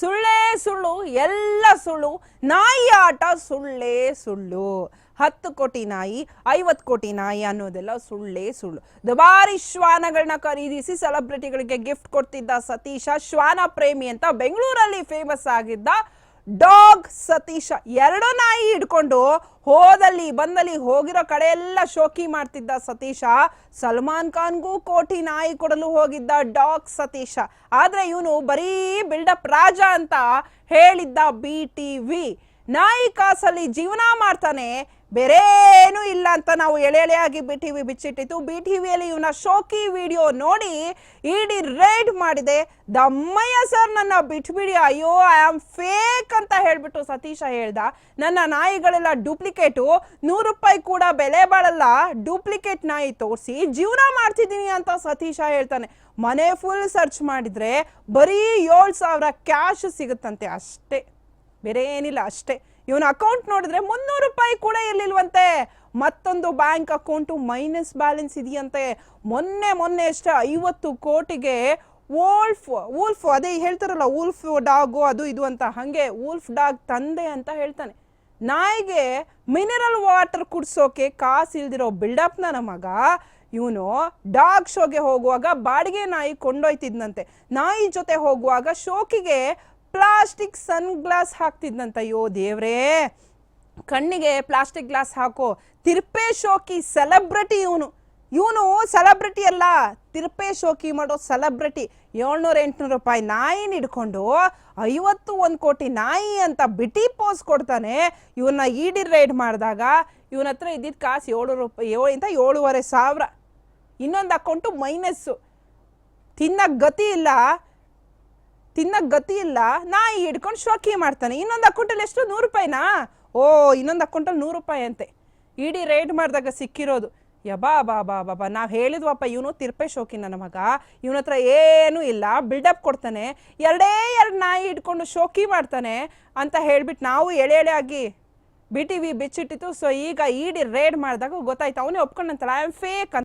ಸುಳ್ಳೇ ಸುಳ್ಳು, ಎಲ್ಲ ಸುಳ್ಳು, ನಾಯಿ ಆಟ ಸುಳ್ಳೇ ಸುಳ್ಳು. ಹತ್ತು ಕೋಟಿ ನಾಯಿ, ಐವತ್ತು ಕೋಟಿ ನಾಯಿ ಅನ್ನೋದೆಲ್ಲ ಸುಳ್ಳೇ ಸುಳ್ಳು. ದುಬಾರಿ ಶ್ವಾನಗಳನ್ನ ಖರೀದಿಸಿ ಸೆಲೆಬ್ರಿಟಿಗಳಿಗೆ ಗಿಫ್ಟ್ ಕೊಡ್ತಿದ್ದ ಸತೀಶ, ಶ್ವಾನ ಪ್ರೇಮಿ ಅಂತ ಬೆಂಗಳೂರಲ್ಲಿ ಫೇಮಸ್ ಆಗಿದ್ದ ಡಾಗ್ ಸತೀಶ ಎರಡು ನಾಯಿ ಹಿಡ್ಕೊಂಡು ಹೋದಲ್ಲಿ ಬಂದಲ್ಲಿ ಹೋಗಿರೋ ಕಡೆ ಎಲ್ಲ ಶೋಕಿ ಮಾಡ್ತಿದ್ದ ಸತೀಶ. ಸಲ್ಮಾನ್ ಖಾನ್ಗೂ ಕೋಟಿ ನಾಯಿ ಕೊಡಲು ಹೋಗಿದ್ದ ಡಾಗ್ ಸತೀಶ. ಆದ್ರೆ ಇವನು ಬರೀ ಬಿಲ್ಡಪ್ ರಾಜ ಅಂತ ಹೇಳಿದ್ದ ಬಿ ಟಿ ವಿ ನಾಯಿ ಕಾಸಲ್ಲಿ ಜೀವನ ಮಾಡ್ತಾನೆ, ಬೇರೇನೂ ಇಲ್ಲ ಅಂತ ನಾವು ಎಳೆ ಎಳೆಯಾಗಿ ಬಿ ಟಿ ವಿ ಬಿಚ್ಚಿಟ್ಟಿತ್ತು ಬಿ ಟಿ ವಿಯಲ್ಲಿ ಇವನ ಶೋಕಿ ವಿಡಿಯೋ ನೋಡಿ ಇಡಿ ರೈಡ್ ಮಾಡಿದೆ. ದಮ್ಮಯ್ಯ ಸರ್ ನನ್ನ ಬಿಟ್ಬಿಡಿ, ಅಯ್ಯೋ ಐ ಆಮ್ ಫೇಕ್ ಅಂತ ಹೇಳ್ಬಿಟ್ಟು ಸತೀಶ ಹೇಳ್ದ. ನನ್ನ ನಾಯಿಗಳೆಲ್ಲ ಡೂಪ್ಲಿಕೇಟು ನೂರು ರೂಪಾಯಿ ಕೂಡ ಬೆಲೆ ಬಾಳಲ್ಲ ಡೂಪ್ಲಿಕೇಟ್ ನಾಯಿ ತೋರಿಸಿ ಜೀವನ ಮಾಡ್ತಿದ್ದೀನಿ ಅಂತ ಸತೀಶ ಹೇಳ್ತಾನೆ. ಮನೆ ಫುಲ್ ಸರ್ಚ್ ಮಾಡಿದ್ರೆ ಬರೀ ಏಳು ಸಾವಿರ ಕ್ಯಾಶ್ ಸಿಗುತ್ತಂತೆ ಅಷ್ಟೇ. ಬೇರೆ ಏನಿಲ್ಲ ಅಷ್ಟೇ. ಇವನ ಅಕೌಂಟ್ ನೋಡಿದ್ರೆ ಮುನ್ನೂರು ರೂಪಾಯಿ ಕೂಡ ಇರ್ಲಿಲ್ವಂತೆ. ಮತ್ತೊಂದು ಬ್ಯಾಂಕ್ ಅಕೌಂಟು ಮೈನಸ್ ಬ್ಯಾಲೆನ್ಸ್ ಇದೆಯಂತೆ. ಮೊನ್ನೆ ಮೊನ್ನೆ ಅಷ್ಟೇ ಐವತ್ತು ಕೋಟಿಗೆ ವೋಲ್ಫ್ ವೂಲ್ಫ್ ಅದೇ ಹೇಳ್ತಾರಲ್ಲ ವೂಲ್ಫ್ ಡಾಗು ಅದು ಇದು ಅಂತ. ಹಾಗೆ ವೂಲ್ಫ್ ಡಾಗ್ ತಂದೆ ಅಂತ ಹೇಳ್ತಾನೆ. ನಾಯಿಗೆ ಮಿನರಲ್ ವಾಟರ್ ಕುಡಿಸೋಕೆ ಕಾಸು ಇಲ್ದಿರೋ ಬಿಲ್ಡಪ್ನ ನಮಗ ಇವನು ಡಾಗ್ ಶೋಗೆ ಹೋಗುವಾಗ ಬಾಡಿಗೆ ನಾಯಿ ಕೊಂಡೊಯ್ತಿದ್ನಂತೆ. ನಾಯಿ ಜೊತೆ ಹೋಗುವಾಗ ಶೋಕಿಗೆ ಪ್ಲಾಸ್ಟಿಕ್ ಸನ್ ಗ್ಲಾಸ್ ಹಾಕ್ತಿದ್ನಂತ, ಅಯ್ಯೋ ದೇವ್ರೇ. ಕಣ್ಣಿಗೆ ಪ್ಲಾಸ್ಟಿಕ್ ಗ್ಲಾಸ್ ಹಾಕೋ. ತಿರ್ಪೆ ಶೋಕಿ ಸೆಲೆಬ್ರಿಟಿ ಇವನು. ಇವನು ಸೆಲೆಬ್ರಿಟಿ ಅಲ್ಲ. ತಿರ್ಪೆ ಶೋಕಿ ಮಾಡೋ ಸೆಲೆಬ್ರಿಟಿ. ಏಳ್ನೂರ ಎಂಟುನೂರು ರೂಪಾಯಿ ನಾಯಿನ ಹಿಡ್ಕೊಂಡು ಐವತ್ತು ಒಂದು ಕೋಟಿ ನಾಯಿ ಅಂತ ಬಿಟಿ ಪೋಸ್ ಕೊಡ್ತಾನೆ. ಇವನ್ನ ಈಡಿ ರೈಡ್ ಮಾಡಿದಾಗ ಇವನ ಹತ್ರ ಇದ್ದಿದ್ದ ಕಾಸು ಏಳು ರೂಪಾಯಿ, ಏಳಿಂದ ಏಳುವರೆ ಸಾವಿರ. ಇನ್ನೊಂದು ಅಕೌಂಟು ಮೈನಸ್ಸು. ತಿನ್ನಕ್ಕೆ ಗತಿ ಇಲ್ಲ. ತಿನ್ನಕ್ ಗತಿ ಇಲ್ಲ. ನಾಯಿ ಹಿಡ್ಕೊಂಡು ಶೋಕಿ ಮಾಡ್ತಾನೆ. ಇನ್ನೊಂದು ಅಕೌಂಟಲ್ಲಿ ಎಷ್ಟು? ನೂರು ರೂಪಾಯಿನಾ? ಓ, ಇನ್ನೊಂದು ಅಕೌಂಟಲ್ಲಿ ನೂರು ರೂಪಾಯಿ ಅಂತೆ. ಇಡೀ ರೈಡ್ ಮಾಡಿದಾಗ ಸಿಕ್ಕಿರೋದು. ಯಬಾ ಬಾ ಬಾ ಬಾ ನಾವು ಹೇಳಿದ್ವಪ್ಪ, ಇವನು ತಿರ್ಪೆ ಶೋಕಿ ನನ್ನ ಮಗ. ಇವನ ಹತ್ರ ಏನೂ ಇಲ್ಲ. ಬಿಲ್ಡಪ್ ಕೊಡ್ತಾನೆ. ಎರಡೇ ಎರಡು ನಾಯಿ ಹಿಡ್ಕೊಂಡು ಶೋಕಿ ಮಾಡ್ತಾನೆ ಅಂತ ಹೇಳ್ಬಿಟ್ಟು ನಾವು ಎಳೆ ಎಳೆ ಆಗಿ ಬಿಟ್ಟಿವಿ ಬಿಚ್ಚಿಟ್ಟಿತ್ತು. ಸೊ ಈಗ ಇಡೀ ರೇಡ್ ಮಾಡಿದಾಗ ಗೊತ್ತಾಯ್ತು. ಅವನೇ ಒಪ್ಕೊಂಡಂತಲ್ಲ ಐ ಆಮ್ ಫೇಕ್ ಅಂತ.